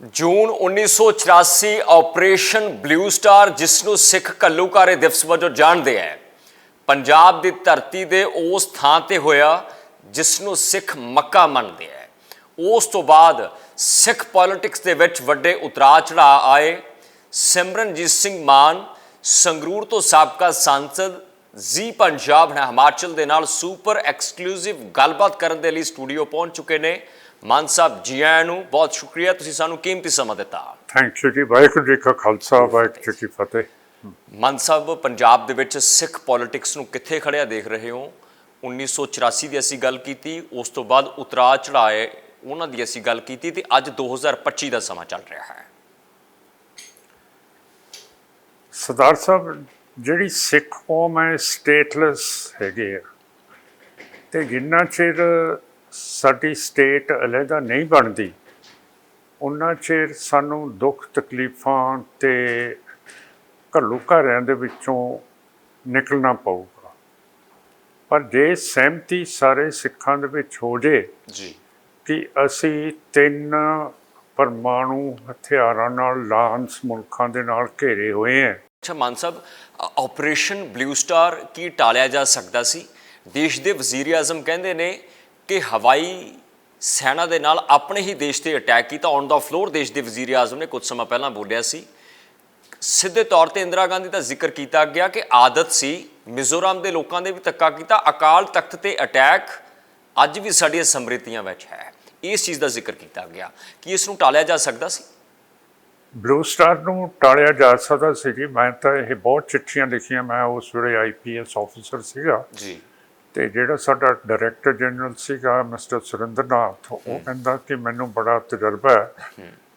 ਜੂਨ 1984 operation blue star, ਜਿਸ ਨੂੰ ਸਿੱਖ ਘੱਲੂਘਾਰੇ ਦਿਵਸ ਵਜੋਂ ਜਾਣਦੇ ਹੈ ਪੰਜਾਬ ਦੀ ਧਰਤੀ ਦੇ ਉਸ ਥਾਂ ਤੇ ਹੋਇਆ, ਜਿਸ ਨੂੰ ਸਿੱਖ ਮੱਕਾ ਮੰਨਦੇ ਹੈ ਉਸ ਤੋਂ ਬਾਅਦ ਸਿੱਖ ਪੋਲਿਟਿਕਸ ਦੇ ਵਿੱਚ ਵੱਡੇ ਉਤਰਾਅ ਚੜਾਅ ਆਏ। ਸਿਮਰਨਜੀਤ ਸਿੰਘ ਮਾਨ, ਸੰਗਰੂਰ ਤੋਂ ਸਾਬਕਾ ਸੰਸਦ ਜੀ ਪੰਜਾਬ ਨੇ ਹਿਮਾਚਲ ਦੇ ਨਾਲ ਸੁਪਰ ਐਕਸਕਲੂਸਿਵ ਗੱਲਬਾਤ ਕਰਨ ਦੇ ਲਈ ਸਟੂਡੀਓ ਪਹੁੰਚ ਚੁੱਕੇ ਨੇ। ਮਾਨ ਸਾਹਿਬ ਜੀ ਆਇਆਂ ਨੂੰ ਬਹੁਤ ਸ਼ੁਕਰੀਆ ਤੁਸੀਂ ਸਾਨੂੰ ਕੀਮਤੀ ਸਮਾਂ ਦਿੱਤਾ। ਥੈਂਕ ਯੂ ਜੀ ਵਾਹਿਗੁਰੂ ਜੀ ਕਾ ਖਾਲਸਾ ਵਾਹਿਗੁਰੂ ਜੀ ਕੀ ਫਤਿਹ। ਮਾਨ ਸਾਹਿਬ ਪੰਜਾਬ ਦੇ ਵਿੱਚ ਸਿੱਖ ਪੋਲਿਟਿਕਸ ਨੂੰ ਕਿੱਥੇ ਖੜਿਆ ਦੇਖ ਰਹੇ ਹੋ? 1984 ਦੀ ਅਸੀਂ ਗੱਲ ਕੀਤੀ ਉਸ ਤੋਂ ਬਾਅਦ ਉਤਰਾਅ ਚੜਾਏ ਉਹਨਾਂ ਦੀ ਅਸੀਂ ਗੱਲ ਕੀਤੀ ਤੇ ਅੱਜ 2025 ਦਾ ਸਮਾਂ ਚੱਲ ਰਿਹਾ ਹੈ। ਸਰਦਾਰ ਸਾਹਿਬ ਜਿਹੜੀ ਸਿੱਖ ਕੌਮ ਹੈ ਸਟੇਟਲੈਸ ਹੈਗੇ ਤੇ ਜਿੰਨਾ ਚਿਰ ਸਾਡੀ ਸਟੇਟ ਅਲੱਗਾ ਨਹੀਂ ਬਣਦੀ ਉਹਨਾਂ ਚਿਰ ਸਾਨੂੰ ਦੁੱਖ ਤਕਲੀਫਾਂ ਤੇ ਘੱਲੂ ਘਰਿਆਂ ਦੇ ਵਿੱਚੋਂ ਨਿਕਲਣਾ ਪਊਗਾ। ਪਰ ਜੇ ਸਹਿਮਤੀ ਸਾਰੇ ਸਿੱਖਾਂ ਦੇ ਵਿੱਚ ਹੋ ਜੇ ਜੀ। ਕਿ ਅਸੀਂ ਤਿੰਨ ਪਰਮਾਣੂ ਹਥਿਆਰਾਂ ਨਾਲ ਲਾਂਸ ਮੁਲਕਾਂ ਦੇ ਨਾਲ ਘੇਰੇ ਹੋਏ ਹਾਂ। ਅੱਛਾ Mann Sahib operation blue star ਕੀ ਟਾਲਿਆ ਜਾ ਸਕਦਾ ਸੀ? ਦੇਸ਼ ਦੇ ਵਜ਼ੀਰ ਆਜ਼ਮ ਕਹਿੰਦੇ ਨੇ ਕਿ ਹਵਾਈ ਸੈਨਾ ਦੇ ਨਾਲ ਆਪਣੇ ਹੀ ਦੇਸ਼ ਤੇ ਅਟੈਕ ਕੀਤਾ ਔਨ ਦਾ ਫਲੋਰ ਦੇਸ਼ ਦੇ ਵਜ਼ੀਰ ਆਜ਼ਮ ਨੇ ਕੁਝ ਸਮਾਂ ਪਹਿਲਾਂ ਬੋਲਿਆ ਸੀ। ਸਿੱਧੇ ਤੌਰ ਤੇ ਇੰਦਰਾ ਗਾਂਧੀ ਦਾ ਜ਼ਿਕਰ ਕੀਤਾ ਗਿਆ ਕਿ ਆਦਤ ਸੀ ਮਿਜ਼ੋਰਮ ਦੇ ਲੋਕਾਂ ਦੇ ਵੀ ਧੱਕਾ ਕੀਤਾ ਅਕਾਲ ਤਖਤ ਤੇ ਅਟੈਕ ਅੱਜ ਵੀ ਸਾਡੀਆਂ ਸਮ੍ਰਿਤੀਆਂ ਵਿੱਚ ਹੈ। ਇਸ ਚੀਜ਼ ਦਾ ਜ਼ਿਕਰ ਕੀਤਾ ਗਿਆ। ਕਿ ਇਸ ਨੂੰ ਟਾਲਿਆ ਜਾ ਸਕਦਾ ਸੀ? ਬਲੂ ਸਟਾਰ ਨੂੰ ਟਾਲਿਆ ਜਾ ਸਕਦਾ ਸੀ ਜੀ। ਮੈਂ ਤਾਂ ਇਹ ਬਹੁਤ ਚਿੱਠੀਆਂ ਲਿਖੀਆਂ। ਮੈਂ ਉਸ ਵੇਲੇ ਆਈਪੀਐਸ ਆਫੀਸਰ ਸੀਗਾ। ਜੀ। ਤੇ ਜਿਹੜਾ ਸਾਡਾ ਡਾਇਰੈਕਟਰ ਜਨਰਲ ਸੀਗਾ ਮਿਸਟਰ ਸੁਰਿੰਦਰਨਾਥ ਉਹ ਕਹਿੰਦਾ ਕਿ ਮੈਨੂੰ ਬੜਾ ਤਜਰਬਾ ਹੈ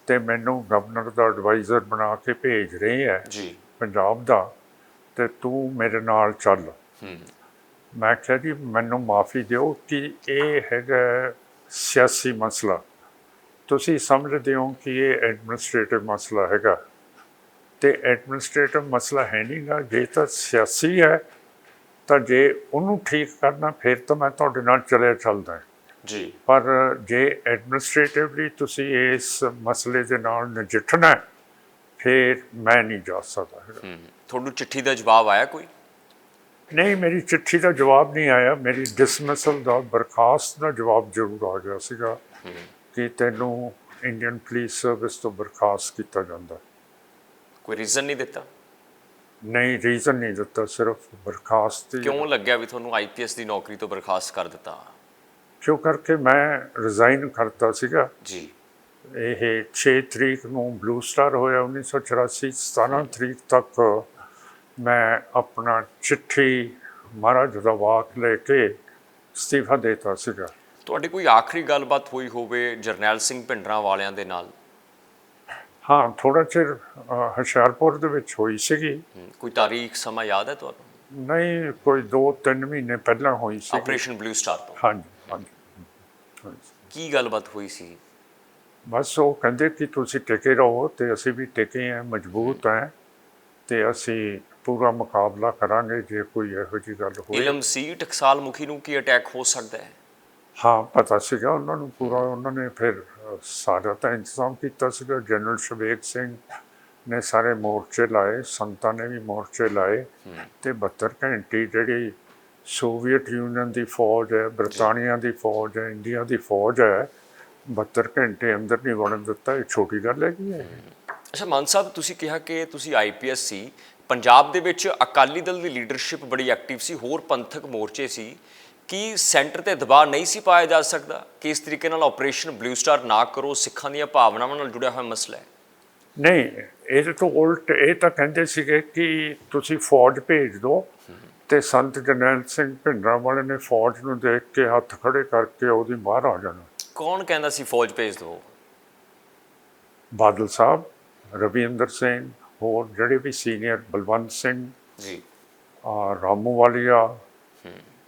ਤੇ ਮੈਨੂੰ ਗਵਰਨਰ ਦਾ ਐਡਵਾਈਜ਼ਰ ਬਣਾ ਕੇ ਭੇਜ ਰਹੇ ਹੈ ਜੀ। ਪੰਜਾਬ ਦਾ ਤੇ ਤੂੰ ਮੇਰੇ ਨਾਲ ਚੱਲ। ਹੂੰ। ਮੈਂ ਕਿਹਾ ਜੀ ਮੈਨੂੰ ਮਾਫੀ ਦਿਓ ਕਿ ਇਹ ਹੈਗਾ ਸਿਆਸੀ ਮਸਲਾ। ਤੁਸੀਂ ਸਮਝਦੇ ਹੋ ਕਿ ਇਹ ਐਡਮਿਨਿਸਟ੍ਰੇਟਿਵ ਮਸਲਾ ਹੈਗਾ। ਤੇ ਐਡਮਿਨਿਸਟ੍ਰੇਟਿਵ ਮਸਲਾ ਹੈ ਨਹੀਂਗਾ ਜੇ ਤਾਂ ਸਿਆਸੀ ਹੈ ਤਾਂ ਜੇ ਉਹਨੂੰ ਠੀਕ ਕਰਨਾ ਫਿਰ ਤਾਂ ਮੈਂ ਤੁਹਾਡੇ ਨਾਲ ਚੱਲਿਆ ਚੱਲਦਾ ਜੀ। ਪਰ ਜੇ ਐਡਮਿਨਿਸਟ੍ਰੇਟਿਵਲੀ ਤੁਸੀਂ ਇਸ ਮਸਲੇ ਦੇ ਨਾਲ ਨਜਿੱਠਣਾ ਫਿਰ ਮੈਂ ਨਹੀਂ ਜਾ ਸਕਦਾ ਤੁਹਾਨੂੰ ਚਿੱਠੀ ਦਾ ਜਵਾਬ ਆਇਆ ਕੋਈ? ਨਹੀਂ ਮੇਰੀ ਚਿੱਠੀ ਦਾ ਜਵਾਬ ਨਹੀਂ ਆਇਆ। ਮੇਰੀ ਡਿਸਮਿਸਲ ਦਾ ਬਰਖਾਸਤ ਦਾ ਜਵਾਬ ਜ਼ਰੂਰ ਆ ਗਿਆ ਸੀਗਾ ਕਿ ਤੈਨੂੰ ਇੰਡੀਅਨ ਪੁਲਿਸ ਸਰਵਿਸ ਤੋਂ ਬਰਖਾਸਤ ਕੀਤਾ ਜਾਂਦਾ ਕੋਈ ਰੀਜ਼ਨ ਨਹੀਂ ਦਿੱਤਾ? ਨਹੀਂ ਰੀਜ਼ਨ ਨਹੀਂ ਦਿੱਤਾ ਸਿਰਫ ਬਰਖਾਸਤ ਹੀ- ਕਿਉਂ ਲੱਗਿਆ ਵੀ ਤੁਹਾਨੂੰ ਆਈਪੀਐਸ ਦੀ ਨੌਕਰੀ ਤੋਂ ਬਰਖਾਸਤ ਕਰ ਦਿੱਤਾ? ਕਿਉਂ ਕਰਕੇ? ਮੈਂ ਰਿਜ਼ਾਈਨ ਕਰਤਾ ਸੀਗਾ। ਜੀ। ਇਹ 6 ਤਰੀਕ ਨੂੰ ਬਲੂ ਸਟਾਰ ਹੋਇਆ 1984 17 ਤਰੀਕ ਤੱਕ ਮੈਂ ਆਪਣਾ ਚਿੱਠੀ ਮਹਾਰਾਜ ਦਾ ਵਾਕ ਲੈ ਕੇ ਅਸਤੀਫਾ ਦੇਤਾ ਸੀਗਾ। ਤੁਹਾਡੀ ਕੋਈ ਆਖਰੀ ਗੱਲਬਾਤ ਹੋਈ ਹੋਵੇ ਜਰਨੈਲ ਸਿੰਘ ਭਿੰਡਰਾਂ ਵਾਲਿਆਂ ਦੇ ਨਾਲ? ਹਾਂ ਥੋੜਾ ਚਿਰ ਹੁਸ਼ਿਆਰਪੁਰ ਦੇ ਵਿੱਚ ਹੋਈ ਸੀਗੀ। ਕੋਈ ਤਾਰੀਖ ਸਮਾਂ ਯਾਦ ਹੈ ਤੁਹਾਨੂੰ? ਨਹੀਂ ਕੋਈ 2-3 ਮਹੀਨੇ ਪਹਿਲਾਂ ਹੋਈ ਸੀ ਆਪਰੇਸ਼ਨ ਬਲੂ ਸਟਾਰ ਤੋਂ? ਹਾਂਜੀ। ਕੀ ਗੱਲਬਾਤ ਹੋਈ ਸੀ? ਬਸ ਉਹ ਕਹਿੰਦੇ ਕਿ ਤੁਸੀਂ ਟਿਕੇ ਰਹੋ ਤੇ ਅਸੀਂ ਵੀ ਟਿਕੇ ਹਾਂ ਮਜ਼ਬੂਤ ਹਾਂ। ਤੇ ਅਸੀਂ ਪੂਰਾ ਮੁਕਾਬਲਾ ਕਰਾਂਗੇ ਜੇ ਕੋਈ ਇਹੋ ਜਿਹੀ ਗੱਲ ਹੋਈ। ਇਲਮ ਸੀ ਟਕਸਾਲ ਮੁਖੀ ਨੂੰ ਕੀ ਅਟੈਕ ਹੋ ਸਕਦਾ ਹੈ? ਹਾਂ ਪਤਾ ਸੀਗਾ ਉਹਨਾਂ ਨੂੰ ਪੂਰਾ ਉਹਨਾਂ ਨੇ ਫਿਰ ਸਾਰਾ ਤਾਂ ਇੰਤਜ਼ਾਮ ਕੀਤਾ ਸੀਗਾ। ਜਨਰਲ ਸ਼ਵੇਕ ਸਿੰਘ ਨੇ ਸਾਰੇ ਮੋਰਚੇ ਲਾਏ ਸੰਤਾਂ ਨੇ ਵੀ ਮੋਰਚੇ ਲਾਏ ਤੇ 72 ਘੰਟੇ ਜਿਹੜੀ ਸੋਵੀਅਤ ਯੂਨੀਅਨ ਦੀ ਫੌਜ ਹੈ ਬ੍ਰਿਟਾਨੀਆ ਦੀ ਫੌਜ ਹੈ ਇੰਡੀਆ ਦੀ ਫੌਜ ਹੈ 72 ਘੰਟੇ ਅੰਦਰ ਨਹੀਂ ਵੜਨ ਦਿੱਤਾ ਇਹ ਛੋਟੀ ਗੱਲ ਹੈਗੀ ਹੈ। ਅੱਛਾ ਮਾਨ ਸਾਹਿਬ ਤੁਸੀਂ ਕਿਹਾ ਕਿ ਤੁਸੀਂ ਆਈਪੀਐਸ ਸੀ ਪੰਜਾਬ ਦੇ ਵਿੱਚ ਅਕਾਲੀ ਦਲ ਦੀ ਲੀਡਰਸ਼ਿਪ ਬੜੀ ਐਕਟਿਵ ਸੀ ਹੋਰ ਪੰਥਕ ਮੋਰਚੇ ਸੀ। ਕੀ ਸੈਂਟਰ ਤੇ ਦਬਾਅ ਨਹੀਂ ਸੀ ਪਾਇਆ ਜਾ ਸਕਦਾ? ਕਿ ਇਸ ਤਰੀਕੇ ਨਾਲ ਆਪਰੇਸ਼ਨ ਬਲੂ ਸਟਾਰ ਨਾ ਕਰੋ? ਸਿੱਖਾਂ ਦੀਆਂ ਭਾਵਨਾਵਾਂ ਨਾਲ ਜੁੜਿਆ ਹੋਇਆ ਮਸਲਾ ਹੈ। ਨਹੀਂ ਇਹਦੇ ਤੋਂ ਉਲਟ ਇਹ ਤਾਂ ਕਹਿੰਦੇ ਸੀਗੇ ਕਿ ਤੁਸੀਂ ਫੌਜ ਭੇਜ ਦਿਓ ਤੇ ਸੰਤ ਜਰਨੈਲ ਸਿੰਘ ਭਿੰਡਰਾਂ ਵਾਲੇ ਨੇ ਫੌਜ ਨੂੰ ਦੇਖ ਕੇ ਹੱਥ ਖੜੇ ਕਰਕੇ ਉਹਦੀ ਬਾਹਰ ਆ ਜਾਣਾ। ਕੌਣ ਕਹਿੰਦਾ ਸੀ ਫੌਜ ਭੇਜ ਦਿਓ? ਬਾਦਲ ਸਾਹਿਬ ਰਵਿੰਦਰ ਸਿੰਘ ਹੋਰ ਜਿਹੜੇ ਵੀ ਸੀਨੀਅਰ ਬਲਵੰਤ ਸਿੰਘ ਜੀ। ਆ ਰਾਮੂ ਵਾਲੀਆ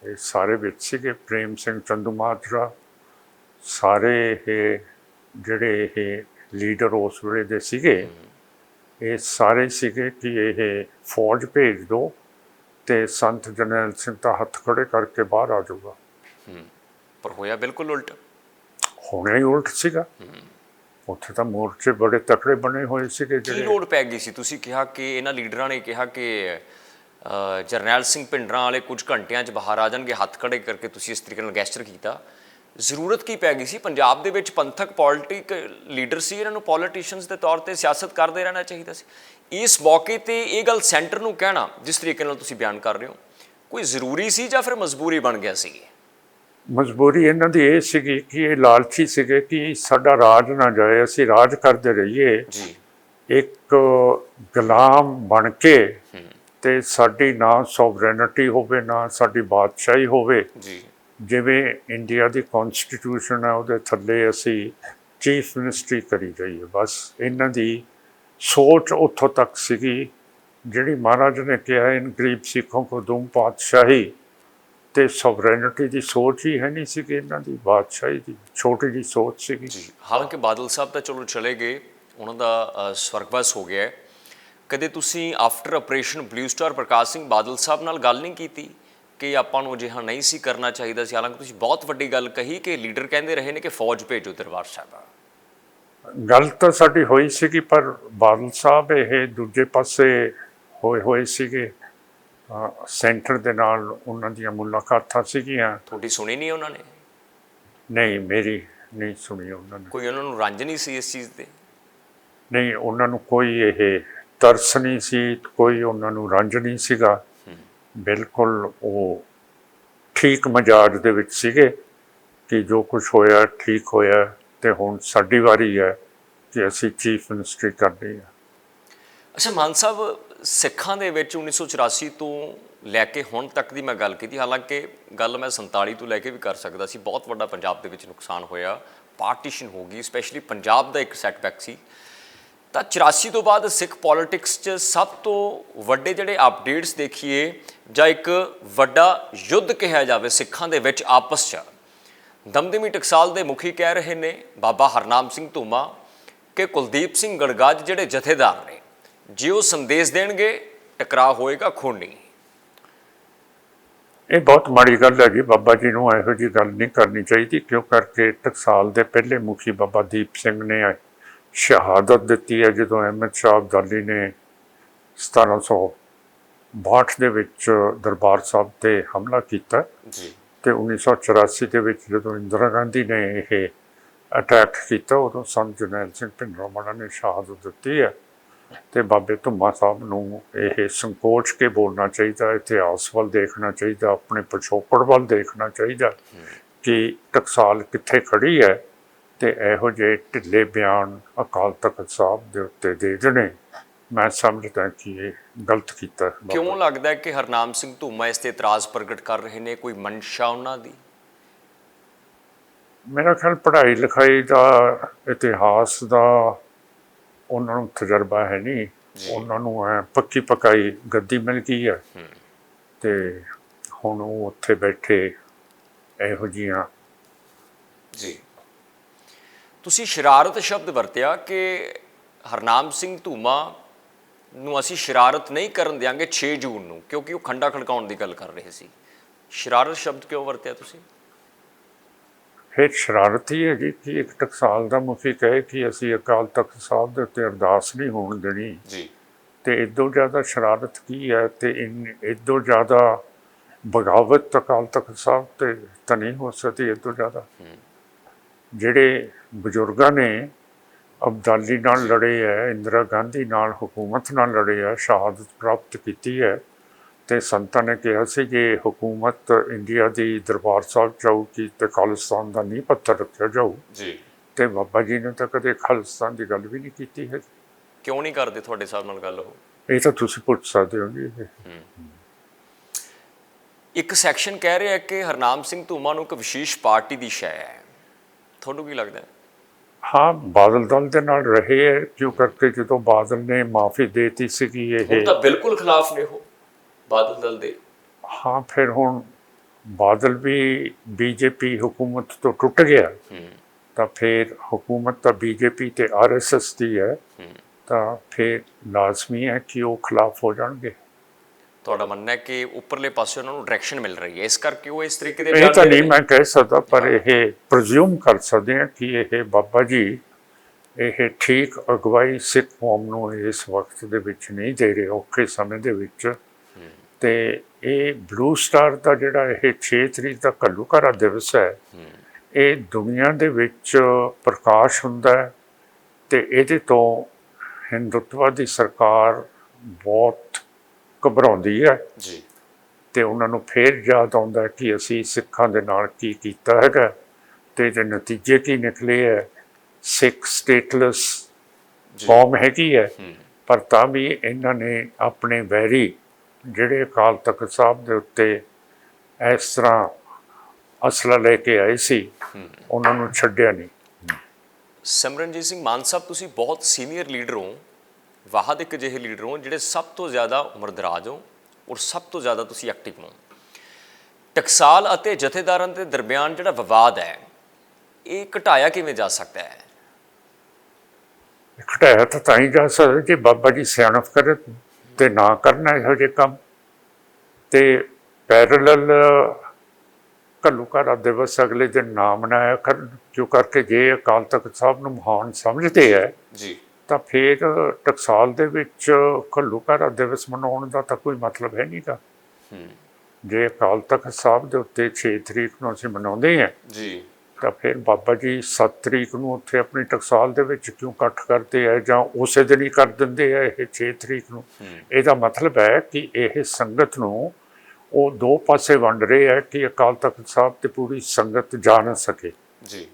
ਇਹ ਸਾਰੇ ਵਿੱਚ ਸੀਗੇ ਪ੍ਰੇਮ ਸਿੰਘ ਚੰਦੂਮਾਜਰਾ ਸਾਰੇ ਇਹ ਜਿਹੜੇ ਇਹ ਲੀਡਰ ਉਸ ਵੇਲੇ ਦੇ ਸੀਗੇ ਇਹ ਸਾਰੇ ਸੀਗੇ ਕਿ ਇਹ ਫੌਜ ਭੇਜ ਦਿਓ ਤੇ ਸੰਤ ਜਰਨੈਲ ਸਿੰਘ ਦਾ ਹੱਥ ਖੜੇ ਕਰਕੇ ਬਾਹਰ ਆ ਜਾਊਗਾ। ਪਰ ਹੋਇਆ ਬਿਲਕੁਲ ਉਲਟ। ਹੋਣਾ ਹੀ ਉਲਟ ਸੀਗਾ। ਉੱਥੇ ਤਾਂ ਮੋਰਚੇ ਬੜੇ ਤਕੜੇ ਬਣੇ ਹੋਏ ਸੀਗੇ ਕੀ ਜਿਹੜੇ ਲੋੜ ਪੈ ਗਈ ਸੀ? ਤੁਸੀਂ ਕਿਹਾ ਕਿ ਇਹਨਾਂ ਲੀਡਰਾਂ ਨੇ ਕਿਹਾ ਕਿ ਜਰਨੈਲ ਸਿੰਘ ਭਿੰਡਰਾਂ ਵਾਲੇ ਕੁਝ ਘੰਟਿਆਂ 'ਚ ਬਾਹਰ ਆ ਜਾਣਗੇ ਹੱਥ ਖੜੇ ਕਰਕੇ ਤੁਸੀਂ ਇਸ ਤਰੀਕੇ ਨਾਲ ਗੈਸਚਰ ਕੀਤਾ। ਜ਼ਰੂਰਤ ਕੀ ਪੈ ਗਈ ਸੀ? ਪੰਜਾਬ ਦੇ ਵਿੱਚ ਪੰਥਕ ਪੋਲਿਟਿਕ ਲੀਡਰ ਸੀ ਇਹਨਾਂ ਨੂੰ ਪੋਲੀਟੀਸ਼ੀਅਨਸ ਦੇ ਤੌਰ ਤੇ ਸਿਆਸਤ ਕਰਦੇ ਰਹਿਣਾ ਚਾਹੀਦਾ ਸੀ। ਇਸ ਮੌਕੇ ਤੇ ਇਹ ਗੱਲ ਸੈਂਟਰ ਨੂੰ ਕਹਿਣਾ ਜਿਸ ਤਰੀਕੇ ਨਾਲ ਤੁਸੀਂ ਬਿਆਨ ਕਰ ਰਹੇ ਹੋ ਕੋਈ ਜ਼ਰੂਰੀ ਸੀ ਜਾਂ ਫਿਰ ਮਜਬੂਰੀ ਬਣ ਗਿਆ ਸੀ? ਮਜਬੂਰੀ ਇਹਨਾਂ ਦੀ ਇਹ ਸੀਗੀ ਕਿ ਇਹ ਲਾਲਚੀ ਸੀਗੇ ਕਿ ਸਾਡਾ ਰਾਜ ਨਾ ਜਾਏ ਅਸੀਂ ਰਾਜ ਕਰਦੇ ਰਹੀਏ। ਜੀ। ਇੱਕ ਗੁਲਾਮ ਬਣ ਕੇ ਤੇ ਸਾਡੀ ਨਾ ਸੋਵਰੇਨਿਟੀ ਹੋਵੇ ਨਾ ਸਾਡੀ ਬਾਦਸ਼ਾਹੀ ਹੋਵੇ। ਜੀ। ਜਿਵੇਂ ਇੰਡੀਆ ਦੀ ਕਨਸਟੀਟਿਊਸ਼ਨ ਹੈ ਉਹਦੇ ਥੱਲੇ ਅਸੀਂ ਚੀਫ ਮਿਨਿਸਟਰੀ ਕਰੀ ਜਾਈਏ ਬਸ। ਇਹਨਾਂ ਦੀ ਸੋਚ ਉੱਥੋਂ ਤੱਕ ਸੀਗੀ ਜਿਹੜੀ ਮਹਾਰਾਜ ਨੇ ਕਿਹਾ ਇਨ ਗਰੀਬ ਸਿੱਖੋਂ ਕੋ ਦੂੰ ਪਾਤਸ਼ਾਹੀ। ਤੇ ਸੋਵਰੇਨਿਟੀ ਦੀ ਸੋਚ ਹੀ ਹੈ ਨਹੀਂ ਸੀ ਕਿ ਇਹਨਾਂ ਦੀ ਬਾਦਸ਼ਾਹੀ ਦੀ ਛੋਟੀ ਜੀ ਸੋਚ ਸੀਗੀ। ਹਾਲਾਂਕਿ ਬਾਦਲ ਸਾਹਿਬ ਤਾਂ ਚਲੋ ਚਲੇ ਗਏ ਉਹਨਾਂ ਦਾ ਸਵਰਗਵਾਸ ਹੋ ਗਿਆ ਹੈ। ਕਦੇ ਤੁਸੀਂ after operation blue star Prakash Singh Badal Sahib ਨਾਲ ਗੱਲ ਨਹੀਂ ਕੀਤੀ ਕਿ ਆਪਾਂ ਨੂੰ ਅਜਿਹਾ ਨਹੀਂ ਸੀ ਕਰਨਾ ਚਾਹੀਦਾ ਸੀ? ਹਾਲਾਂਕਿ ਤੁਸੀਂ ਬਹੁਤ ਵੱਡੀ ਗੱਲ ਕਹੀ ਕਿ ਲੀਡਰ ਕਹਿੰਦੇ ਰਹੇ ਨੇ ਕਿ ਫੌਜ ਭੇਜੋ ਦਰਬਾਰ ਸਾਹਿਬ। ਗੱਲ ਤਾਂ ਸਾਡੀ ਹੋਈ ਸੀਗੀ ਪਰ ਬਾਦਲ ਸਾਹਿਬ ਇਹ ਦੂਜੇ ਪਾਸੇ ਹੋਏ ਹੋਏ ਸੀਗੇ। ਸੈਂਟਰ ਦੇ ਨਾਲ ਉਹਨਾਂ ਦੀਆਂ ਮੁਲਾਕਾਤਾਂ ਸੀਗੀਆਂ। ਤੁਹਾਡੀ ਸੁਣੀ ਨਹੀਂ ਉਹਨਾਂ ਨੇ? ਨਹੀਂ ਮੇਰੀ ਨਹੀਂ ਸੁਣੀ ਉਹਨਾਂ ਨੇ। ਕੋਈ ਉਹਨਾਂ ਨੂੰ ਰੰਜ ਨਹੀਂ ਸੀ ਇਸ ਚੀਜ਼ ਤੇ? ਨਹੀਂ ਉਹਨਾਂ ਨੂੰ ਕੋਈ ਇਹ ਤਰਸ ਨਹੀਂ ਸੀ, ਕੋਈ ਉਹਨਾਂ ਨੂੰ ਰੰਜ ਨਹੀਂ ਸੀਗਾ। ਬਿਲਕੁਲ ਉਹ ਠੀਕ ਮਜਾਜ ਦੇ ਵਿੱਚ ਸੀਗੇ ਕਿ ਜੋ ਕੁਝ ਹੋਇਆ, ਠੀਕ ਹੋਇਆ ਤੇ ਹੁਣ ਸਾਡੀ ਵਾਰੀ ਹੈ ਕਿ ਅਸੀਂ ਚੀਫ ਮਿਨਿਸਟਰੀ ਕਰਨੀ ਹੈ। ਅੱਛਾ, ਮਾਨ ਸਾਹਿਬ, ਸਿੱਖਾਂ ਦੇ ਵਿੱਚ 1984 ਤੋਂ ਲੈ ਕੇ ਹੁਣ ਤੱਕ ਦੀ ਮੈਂ ਗੱਲ ਕੀਤੀ, ਹਾਲਾਂਕਿ ਗੱਲ ਮੈਂ 47 ਤੋਂ ਲੈ ਕੇ ਵੀ ਕਰ ਸਕਦਾ ਸੀ। ਬਹੁਤ ਵੱਡਾ ਪੰਜਾਬ ਦੇ ਵਿੱਚ ਨੁਕਸਾਨ ਹੋਇਆ, ਪਾਰਟੀਸ਼ਨ ਹੋ ਗਈ, ਸਪੈਸ਼ਲੀ ਪੰਜਾਬ ਦਾ ਇੱਕ ਸੈਟਬੈਕ ਸੀ। ਤਾਂ 84 ਤੋਂ ਬਾਅਦ ਸਿੱਖ ਪੋਲਿਟਿਕਸ 'ਚ ਸਭ ਤੋਂ ਵੱਡੇ ਜਿਹੜੇ ਅਪਡੇਟਸ ਦੇਖੀਏ ਜਾਂ ਇੱਕ ਵੱਡਾ ਯੁੱਧ ਕਿਹਾ ਜਾਵੇ ਸਿੱਖਾਂ ਦੇ ਵਿੱਚ ਆਪਸ 'ਚ ਦਮਦਮੀ ਟਕਸਾਲ ਦੇ ਮੁਖੀ ਕਹਿ ਰਹੇ ਨੇ ਬਾਬਾ ਹਰਨਾਮ ਸਿੰਘ ਧੂਮਾ ਕਿ ਕੁਲਦੀਪ ਸਿੰਘ ਗੜਗਾਜ ਜਿਹੜੇ ਜਥੇਦਾਰ ਨੇ, ਜੇ ਉਹ ਸੰਦੇਸ਼ ਦੇਣਗੇ, ਟਕਰਾਅ ਹੋਏਗਾ ਖੂਨੀ ਇਹ ਬਹੁਤ ਮਾੜੀ ਗੱਲ ਹੈ ਜੀ ਬਾਬਾ ਜੀ ਨੂੰ ਇਹੋ ਜੀ ਗੱਲ ਨਹੀਂ ਕਰਨੀ ਚਾਹੀਦੀ, ਕਿਉਂ ਕਰਕੇ ਟਕਸਾਲ ਦੇ ਪਹਿਲੇ ਮੁਖੀ ਬਾਬਾ ਦੀਪ ਸਿੰਘ ਨੇ ਸ਼ਹਾਦਤ ਦਿੱਤੀ ਹੈ ਜਦੋਂ ਅਹਿਮਦ ਸ਼ਾਹ ਅਬਦਾਲੀ ਨੇ 1762 ਦੇ ਵਿੱਚ ਦਰਬਾਰ ਸਾਹਿਬ ਤੇ ਹਮਲਾ ਕੀਤਾ। ਜੀ। ਤੇ 1984 ਦੇ ਵਿੱਚ ਜਦੋਂ ਇੰਦਰਾ ਗਾਂਧੀ ਨੇ ਇਹ ਅਟੈਕ ਕੀਤਾ ਉਦੋਂ ਸੰਤ ਜਰਨੈਲ ਸਿੰਘ ਭਿੰਡਰਾਂਵਾਲਾ ਨੇ ਸ਼ਹਾਦਤ ਦਿੱਤੀ ਹੈ। ਤੇ ਬਾਬੇ ਧੁੰਮਾ ਸਾਹਿਬ ਨੂੰ ਇਹ ਸੰਕੋਚ ਕੇ ਬੋਲਣਾ ਚਾਹੀਦਾ ਇਤਿਹਾਸ ਵੱਲ ਦੇਖਣਾ ਚਾਹੀਦਾ ਆਪਣੇ ਪਿਛੋਕੜ ਵੱਲ ਦੇਖਣਾ ਚਾਹੀਦਾ ਕਿ ਟਕਸਾਲ ਕਿੱਥੇ ਖੜੀ ਹੈ। ਤੇ ਇਹੋ ਜਿਹੇ ਢਿੱਲੇ ਬਿਆਨ ਅਕਾਲ ਤਖਤ ਸਾਹਿਬ ਦੇ ਉੱਤੇ ਦੇ ਦੇਣੇ ਮੈਂ ਸਮਝਦਾ ਕਿ ਇਹ ਗਲਤ ਕੀਤਾ ਕਿਉਂ ਲੱਗਦਾ ਕਿ ਹਰਨਾਮ ਸਿੰਘ ਧੂਮਾ ਇਸ ਤੇ ਇਤਰਾਜ਼ ਪ੍ਰਗਟ ਕਰ ਰਹੇ ਨੇ? ਕੋਈ ਮਨਸ਼ਾ ਉਹਨਾਂ ਦੀ? ਮੇਰਾ ਖਿਆਲ ਪੜ੍ਹਾਈ ਲਿਖਾਈ ਦਾ ਇਤਿਹਾਸ ਦਾ ਉਹਨਾਂ ਨੂੰ ਤਜਰਬਾ ਹੈ ਨਹੀਂ। ਉਹਨਾਂ ਨੂੰ ਐ ਪੱਕੀ ਪਕਾਈ ਗੱਦੀ ਮਿਲ ਗਈ ਹੈ। ਤੇ ਹੁਣ ਉਹ ਉੱਥੇ ਬੈਠੇ ਇਹੋ ਜੀਆਂ ਜੀ। ਤੁਸੀਂ ਸ਼ਰਾਰਤ ਸ਼ਬਦ ਵਰਤਿਆ ਕਿ ਹਰਨਾਮ ਸਿੰਘ ਧੂਮਾ ਨੂੰ ਅਸੀਂ ਸ਼ਰਾਰਤ ਨਹੀਂ ਕਰਨ ਦਿਆਂਗੇ 6 ਜੂਨ ਨੂੰ ਕਿਉਂਕਿ ਉਹ ਖੰਡਾ ਖੜਕਾਉਣ ਦੀ ਗੱਲ ਕਰ ਰਹੇ ਸੀ। ਸ਼ਰਾਰਤ ਸ਼ਬਦ ਕਿਉਂ ਵਰਤਿਆ ਤੁਸੀਂ? ਫਿਰ ਸ਼ਰਾਰਤ ਹੀ ਹੈਗੀ ਕਿ ਇੱਕ ਟਕਸਾਲ ਦਾ ਮੁਖੀ ਕਹੇ ਕਿ ਅਸੀਂ ਅਕਾਲ ਤਖਤ ਸਾਹਿਬ ਦੇ ਉੱਤੇ ਅਰਦਾਸ ਨਹੀਂ ਹੋਣ ਦੇਣੀ। ਜੀ। ਤੇ ਇਦੋਂ ਜ਼ਿਆਦਾ ਸ਼ਰਾਰਤ ਕੀ ਹੈ ਤੇ ਇਨ ਇਦੋਂ ਜ਼ਿਆਦਾ ਬਗਾਵਤ ਅਕਾਲ ਤਖਤ ਸਾਹਿਬ ਤੇ ਤਾਂ ਨਹੀਂ ਹੋ ਸਕਦੀ ਇਦੋਂ ਜ਼ਿਆਦਾ। ਜਿਹੜੇ ਬਜ਼ੁਰਗਾਂ ਨੇ ਅਬਦਾਲੀ ਨਾਲ ਲੜੇ ਹੈ ਇੰਦਰਾ ਗਾਂਧੀ ਨਾਲ ਹਕੂਮਤ ਨਾਲ ਲੜੇ ਹੈ ਸ਼ਹਾਦਤ ਪ੍ਰਾਪਤ ਕੀਤੀ ਹੈ ਤੇ ਸੰਤਾਂ ਨੇ ਕਿਹਾ ਸੀ ਜੇ ਹਕੂਮਤ ਇੰਡੀਆ ਦੀ ਦਰਬਾਰ ਸਾਹਿਬ ਜਾਊਗੀ ਤੇ ਖਾਲਿਸਤਾਨ ਦਾ ਨਹੀਂ ਪੱਥਰ ਰੱਖਿਆ ਜਾਊ। ਜੀ। ਤੇ ਬਾਬਾ ਜੀ ਨੇ ਤਾਂ ਕਦੇ ਖਾਲਿਸਤਾਨ ਦੀ ਗੱਲ ਵੀ ਨਹੀਂ ਕੀਤੀ ਹੈ। ਕਿਉਂ ਨਹੀਂ ਕਰਦੇ ਤੁਹਾਡੇ ਹਿਸਾਬ ਨਾਲ ਗੱਲ ਉਹ? ਇਹ ਤਾਂ ਤੁਸੀਂ ਪੁੱਛ ਸਕਦੇ ਹੋ ਜੀ। ਇੱਕ ਸੈਕਸ਼ਨ ਕਹਿ ਰਿਹਾ ਹੈ ਕਿ ਹਰਨਾਮ ਸਿੰਘ ਧੂਮਾ ਨੂੰ ਇੱਕ ਵਿਸ਼ੇਸ਼ ਪਾਰਟੀ ਦੀ ਸ਼ੈ ਹੈ। ਤੁਹਾਨੂੰ ਕੀ ਲੱਗਦਾ ਹੈ? ਹਾਂ ਬਾਦਲ ਦਲ ਦੇ ਨਾਲ ਰਹੇ ਹੈ ਕਿਉਂ ਕਰਕੇ ਜਦੋਂ ਬਾਦਲ ਨੇ ਮਾਫੀ ਦੇਤੀ ਸੀਗੀ ਇਹ। ਤਾਂ ਬਿਲਕੁਲ ਖਿਲਾਫ ਨੇ ਉਹ ਬਾਦਲ ਦਲ ਦੇ। ਹਾਂ ਫਿਰ ਹੁਣ ਬਾਦਲ ਵੀ ਬੀਜੇਪੀ ਹਕੂਮਤ ਤੋਂ ਟੁੱਟ ਗਿਆ। ਤਾਂ ਫਿਰ ਹਕੂਮਤ ਤਾਂ ਬੀਜੇਪੀ ਤੇ ਆਰਐਸਐਸ ਦੀ ਹੂੰ। ਤਾਂ ਫਿਰ ਲਾਜ਼ਮੀ ਹੈ ਕਿ ਉਹ ਖਿਲਾਫ ਹੋ ਜਾਣਗੇ। ਤੁਹਾਡਾ ਮੰਨਣਾ ਹੈ ਕਿ ਉੱਪਰਲੇ ਪਾਸੇ ਉਹਨਾਂ ਨੂੰ ਡਾਇਰੈਕਸ਼ਨ ਮਿਲ ਰਹੀ ਹੈ ਇਸ ਕਰਕੇ ਉਹ ਇਸ ਤਰੀਕੇ ਦੇ ਇਹ ਤਾਂ ਨਹੀਂ। ਮੈਂ ਕਹਿ ਸਕਦਾ ਪਰ ਇਹ ਪ੍ਰਜ਼ਿਊਮ ਕਰ ਸਕਦੇ ਹਾਂ ਕਿ ਇਹ ਬਾਬਾ ਜੀ ਇਹ ਠੀਕ ਅਗਵਾਈ ਸਿੱਖ ਕੌਮ ਨੂੰ ਇਸ ਵਕਤ ਦੇ ਵਿੱਚ ਨਹੀਂ ਦੇ ਰਹੇ ਔਖੇ ਸਮੇਂ ਦੇ ਵਿੱਚ ਤੇ ਇਹ ਬਲੂ ਸਟਾਰ ਦਾ ਜਿਹੜਾ ਇਹ 6 ਤਰੀਕ ਦਾ ਘੱਲੂਘਾਰਾ ਦਿਵਸ ਹੈ ਇਹ ਦੁਨੀਆ ਦੇ ਵਿੱਚ ਪ੍ਰਕਾਸ਼ ਹੁੰਦਾ ਹੈ ਤੇ ਇਹਦੇ ਤੋਂ ਹਿੰਦੁੱਤਵਾਦੀ ਸਰਕਾਰ ਬਹੁਤ ਘਬਰਾਉਂਦੀ ਹੈ। ਜੀ। ਤੇ ਉਹਨਾਂ ਨੂੰ ਫੇਰ ਯਾਦ ਆਉਂਦਾ ਕਿ ਅਸੀਂ ਸਿੱਖਾਂ ਦੇ ਨਾਲ ਕੀ ਕੀਤਾ ਹੈਗਾ। ਤੇ ਇਹਦੇ ਨਤੀਜੇ ਕੀ ਨਿਕਲੇ ਹੈ? ਸਿੱਖ ਸਟੇਟਲੈਸ ਕੌਮ ਹੈਗੀ ਹੈ। ਪਰ ਤਾਂ ਵੀ ਇਹਨਾਂ ਨੇ ਆਪਣੇ ਵੈਰੀ ਜਿਹੜੇ ਅਕਾਲ ਤਖਤ ਸਾਹਿਬ ਦੇ ਉੱਤੇ ਇਸ ਤਰ੍ਹਾਂ ਅਸਲਾ ਲੈ ਕੇ ਆਏ ਸੀ ਉਹਨਾਂ ਨੂੰ ਛੱਡਿਆ ਨਹੀਂ। ਸਿਮਰਨਜੀਤ ਸਿੰਘ ਮਾਨ ਸਾਹਿਬ ਤੁਸੀਂ ਬਹੁਤ ਸੀਨੀਅਰ ਲੀਡਰ ਹੋ। ਵਾਹਦ ਇੱਕ ਜਿਹੇ ਲੀਡਰ ਹੋ ਜਿਹੜੇ ਸਭ ਤੋਂ ਜ਼ਿਆਦਾ ਉਮਰਦਰਾਜ ਹੋ ਔਰ ਸਭ ਤੋਂ ਜ਼ਿਆਦਾ ਤੁਸੀਂ ਐਕਟਿਵ ਹੋ ਟਕਸਾਲ ਅਤੇ ਜਥੇਦਾਰਾਂ ਦੇ ਦਰਮਿਆਨ ਜਿਹੜਾ ਵਿਵਾਦ ਹੈ ਇਹ ਘਟਾਇਆ ਕਿਵੇਂ ਜਾ ਸਕਦਾ ਹੈ? ਘਟਾਇਆ ਤਾਂ ਤਾਂ ਹੀ ਜਾ ਸਕਦਾ ਜੇ ਬਾਬਾ ਜੀ ਸਿਆਣਪ ਕਰੇ ਤੇ ਨਾ ਕਰਨਾ ਇਹੋ ਜਿਹੇ ਕੰਮ। ਤੇ ਪੈਰਲਲ ਘੱਲੂਘਾਰਾ ਦਿਵਸ ਅਗਲੇ ਦਿਨ ਨਾ ਮਨਾਇਆ ਕਰਨ ਕਿਉਂ ਕਰਕੇ ਜੇ ਅਕਾਲ ਤਖਤ ਸਾਹਿਬ ਨੂੰ ਮਹਾਨ ਸਮਝਦੇ ਹੈ ਜੀ। ਤਾਂ ਫਿਰ ਟਕਸਾਲ ਦੇ ਵਿੱਚ ਘੱਲੂਘਾਰਾ ਦਿਵਸ ਮਨਾਉਣ ਦਾ ਤਾਂ ਕੋਈ ਮਤਲਬ ਹੈ ਨਹੀਂਗਾ ਜੇ ਅਕਾਲ ਤਖਤ ਸਾਹਿਬ ਦੇ ਉੱਤੇ 6 ਤਰੀਕ ਨੂੰ ਅਸੀਂ ਮਨਾਉਂਦੇ ਹਾਂ ਜੀ। ਤਾਂ ਫਿਰ ਬਾਬਾ ਜੀ 7 ਤਰੀਕ ਨੂੰ ਉੱਥੇ ਆਪਣੀ ਟਕਸਾਲ ਦੇ ਵਿੱਚ ਕਿਉਂ ਇਕੱਠ ਕਰਦੇ ਆ ਜਾਂ ਉਸੇ ਦਿਨ ਹੀ ਕਰ ਦਿੰਦੇ ਆ ਇਹ 6 ਤਰੀਕ ਨੂੰ? ਇਹਦਾ ਮਤਲਬ ਹੈ ਕਿ ਇਹ ਸੰਗਤ ਨੂੰ ਉਹ ਦੋ ਪਾਸੇ ਵੰਡ ਰਹੇ ਹੈ ਕਿ ਅਕਾਲ ਤਖਤ ਸਾਹਿਬ ਤੇ ਪੂਰੀ ਸੰਗਤ ਜਾ ਨਾ ਸਕੇ। ਜੀ।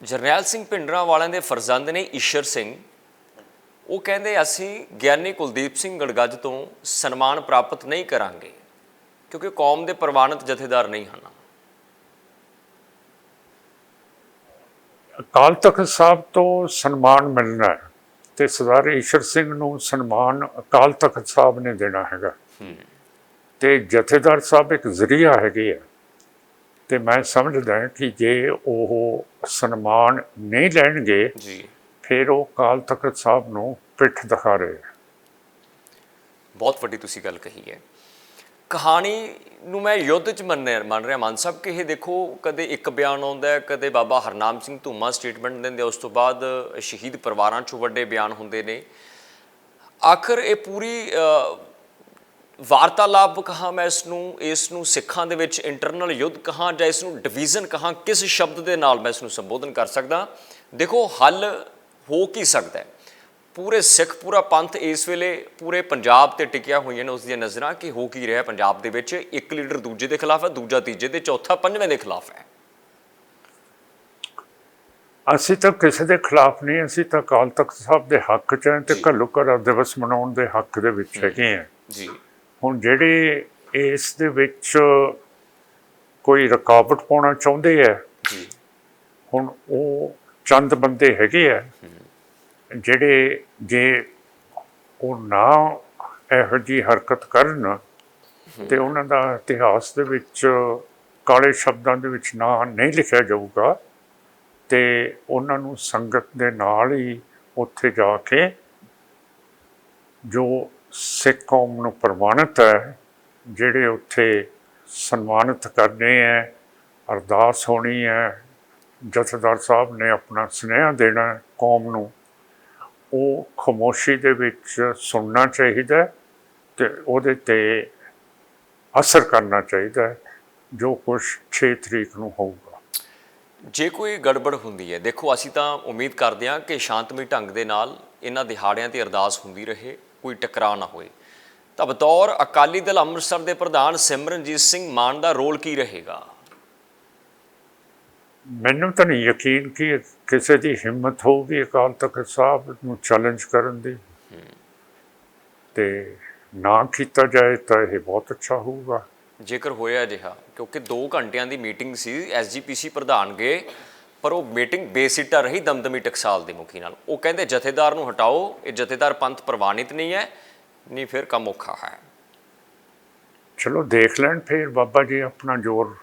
ਜਰਨੈਲ ਸਿੰਘ ਪਿੰਡਰਾਂ ਵਾਲਿਆਂ ਦੇ ਫਰਜ਼ੰਦ ਨੇ ਈਸ਼ਰ ਸਿੰਘ। ਉਹ ਕਹਿੰਦੇ ਅਸੀਂ ਗਿਆਨੀ ਕੁਲਦੀਪ ਸਿੰਘ ਗੜਗੱਜ ਤੋਂ ਸਨਮਾਨ ਪ੍ਰਾਪਤ ਨਹੀਂ ਕਰਾਂਗੇ ਕਿਉਂਕਿ ਕੌਮ ਦੇ ਪ੍ਰਵਾਨਿਤ ਜਥੇਦਾਰ ਨਹੀਂ ਹਨ। ਅਕਾਲ ਤਖਤ ਸਾਹਿਬ ਤੋਂ ਸਨਮਾਨ ਮਿਲਣਾ ਹੈ ਤੇ ਸਰਦਾਰ ਈਸ਼ਰ ਸਿੰਘ ਨੂੰ ਸਨਮਾਨ ਅਕਾਲ ਤਖਤ ਸਾਹਿਬ ਨੇ ਦੇਣਾ ਹੈਗਾ। ਤੇ ਜਥੇਦਾਰ ਸਾਹਿਬ ਇੱਕ ਜ਼ਰੀਆ ਹੈਗੇ ਆ। ਤੇ ਮੈਂ ਸਮਝਦਾ ਹਾਂ ਕਿ ਜੇ ਉਹ ਸਨਮਾਨ ਨਹੀਂ ਲੈਣਗੇ ਜੀ। ਫਿਰ ਉਹ ਅਕਾਲ ਤਖਤ ਸਾਹਿਬ ਨੂੰ ਪਿੱਠ ਦਿਖਾ ਰਹੇ। ਬਹੁਤ ਵੱਡੀ ਤੁਸੀਂ ਗੱਲ ਕਹੀ ਹੈ। ਕਹਾਣੀ ਨੂੰ ਮੈਂ ਯੁੱਧ ਚ ਮੰਨ ਰਿਹਾ ਮੰਨ ਰਿਹਾ ਮਾਨ ਸਾਹਿਬ ਕਿ ਇਹ ਦੇਖੋ ਕਦੇ ਇੱਕ ਬਿਆਨ ਆਉਂਦਾ ਹੈ ਕਦੇ ਬਾਬਾ ਹਰਨਾਮ ਸਿੰਘ ਧੂਮਾ ਸਟੇਟਮੈਂਟ ਦਿੰਦੇ ਉਸ ਤੋਂ ਬਾਅਦ ਸ਼ਹੀਦ ਪਰਿਵਾਰਾਂ ਚੋਂ ਵੱਡੇ ਬਿਆਨ ਹੁੰਦੇ ਨੇ। ਆਖਰ ਇਹ ਪੂਰੀ ਵਾਰਤਾਲਾਪ ਕਹਾਂ ਮੈਂ ਇਸ ਨੂੰ ਇਸ ਨੂੰ ਸਿੱਖਾਂ ਦੇ ਵਿੱਚ ਇੰਟਰਨਲ ਯੁੱਧ ਕਹਾਂ ਜਾਂ ਇਸ ਨੂੰ ਡਿਵੀਜ਼ਨ ਕਹਾਂ ਕਿਸ ਸ਼ਬਦ ਦੇ ਨਾਲ ਮੈਂ ਇਸ ਨੂੰ ਸੰਬੋਧਨ ਕਰ ਸਕਦਾ? ਦੇਖੋ ਹੱਲ ਹੋ ਕੀ ਸਕਦਾ ਹੈ? ਪੂਰੇ ਸਿੱਖ ਪੂਰਾ ਪੰਥ ਇਸ ਵੇਲੇ ਪੂਰੇ ਪੰਜਾਬ ਤੇ ਟਿਕਿਆ ਹੋਈਆਂ ਨੇ ਉਸ ਦੀਆਂ ਨਜ਼ਰਾਂ ਕਿ ਹੋ ਕੀ ਰਿਹਾ ਪੰਜਾਬ ਦੇ ਵਿੱਚ। ਇੱਕ ਲੀਡਰ ਦੂਜੇ ਦੇ ਖਿਲਾਫ ਹੈ ਦੂਜਾ ਤੀਜੇ ਦੇ ਚੌਥਾ ਪੰਜਵੇਂ ਦੇ ਖਿਲਾਫ ਹੈ। ਅਸੀਂ ਤਾਂ ਕਿਸੇ ਦੇ ਖਿਲਾਫ ਨਹੀਂ ਅਸੀਂ ਤਾਂ ਅਕਾਲ ਤਖਤ ਸਾਹਿਬ ਦੇ ਹੱਕ ਚ ਹਾਂ ਤੇ ਜੀ। ਘੱਲੂਘਾਰਾ ਦਿਵਸ ਮਨਾਉਣ ਦੇ ਹੱਕ ਦੇ ਵਿੱਚ ਹੈਗੇ ਆ ਜੀ। ਹੁਣ ਜਿਹੜੇ ਇਸ ਦੇ ਵਿੱਚ ਕੋਈ ਰੁਕਾਵਟ ਪਾਉਣਾ ਚਾਹੁੰਦੇ ਆ ਜੀ। ਹੁਣ ਉਹ ਚੰਦ ਬੰਦੇ ਹੈਗੇ ਆ ਜਿਹੜੇ ਜੇ ਉਹ ਨਾ ਇਹੋ ਜਿਹੀ ਹਰਕਤ ਕਰਨ ਤੇ ਉਹਨਾਂ ਦਾ ਇਤਿਹਾਸ ਦੇ ਵਿੱਚ ਕਾਲੇ ਸ਼ਬਦਾਂ ਦੇ ਵਿੱਚ ਨਾਂ ਨਹੀਂ ਲਿਖਿਆ ਜਾਊਗਾ ਤੇ ਉਹਨਾਂ ਨੂੰ ਸੰਗਤ ਦੇ ਨਾਲ ਹੀ ਉੱਥੇ ਜਾ ਕੇ ਜੋ ਸਿੱਖ ਕੌਮ ਨੂੰ ਪ੍ਰਮਾਣਿਤ ਹੈ, ਜਿਹੜੇ ਉੱਥੇ ਸਨਮਾਨਿਤ ਕਰਨੇ ਹੈ, ਅਰਦਾਸ ਹੋਣੀ ਹੈ, ਜਥੇਦਾਰ ਸਾਹਿਬ ਨੇ ਆਪਣਾ ਸੁਨੇਹਾ ਦੇਣਾ ਕੌਮ ਨੂੰ, ਉਹ ਖਮੋਸ਼ੀ ਦੇ ਵਿੱਚ ਸੁਣਨਾ ਚਾਹੀਦਾ ਹੈ ਤੇ ਉਹਦੇ ਤੇ ਅਸਰ ਕਰਨਾ ਚਾਹੀਦਾ ਜੋ ਕੁਝ 6 ਤਰੀਕ ਨੂੰ ਹੋਊਗਾ। ਜੇ ਕੋਈ ਗੜਬੜ ਹੁੰਦੀ ਹੈ, ਦੇਖੋ ਅਸੀਂ ਤਾਂ ਉਮੀਦ ਕਰਦੇ ਹਾਂ ਕਿ ਸ਼ਾਂਤਮਈ ਢੰਗ ਦੇ ਨਾਲ ਇਹਨਾਂ ਦਿਹਾੜਿਆਂ ਤੇ ਅਰਦਾਸ ਹੁੰਦੀ ਰਹੇ। ਕੋਈ ਟਕਰਾਅ ਨਾ ਹੋਏ। ਤਾਂ ਬਤੌਰ ਅਕਾਲੀ ਦਲ ਅੰਮ੍ਰਿਤਸਰ ਦੇ ਪ੍ਰਧਾਨ ਸਿਮਰਨਜੀਤ ਸਿੰਘ ਮਾਨ ਦਾ ਰੋਲ ਕੀ ਰਹੇਗਾ? ਮੈਨੂੰ ਤਾਂ ਨਹੀਂ ਯਕੀਨ ਕਿ ਕਿਸੇ ਦੀ ਹਿੰਮਤ ਹੋਊਗੀ ਅਕਾਲ ਤਖਤ ਸਾਹਿਬ ਨੂੰ ਚੈਲੰਜ ਕਰਨ ਦੀ। ਤੇ ਨਾ ਕੀਤਾ ਜਾਏ ਤਾਂ ਇਹ ਬਹੁਤ ਅੱਛਾ ਹੋਊਗਾ। ਜੇਕਰ ਹੋਇਆ ਅਜਿਹਾ ਕਿਉਂਕਿ 2 ਘੰਟਿਆਂ ਦੀ ਮੀਟਿੰਗ ਸੀ ਐਸਜੀਪੀਸੀ ਪ੍ਰਧਾਨ ਗਏ ਪਰ ਉਹ ਮੀਟਿੰਗ ਬੇਸਿੱਟਾ ਰਹੀ ਦਮਦਮੀ ਟਕਸਾਲ ਦੇ ਮੁਖੀ ਨਾਲ। ਉਹ ਕਹਿੰਦੇ ਜਥੇਦਾਰ ਨੂੰ ਹਟਾਓ ਇਹ ਜਥੇਦਾਰ ਪੰਥ ਪ੍ਰਵਾਨਿਤ ਨਹੀਂ ਹੈ ਨਹੀਂ ਫਿਰ ਕੰਮ ਔਖਾ ਹੈ। ਚਲੋ ਦੇਖ ਲੈਣ ਫਿਰ ਬਾਬਾ ਜੀ ਆਪਣਾ ਜ਼ੋਰ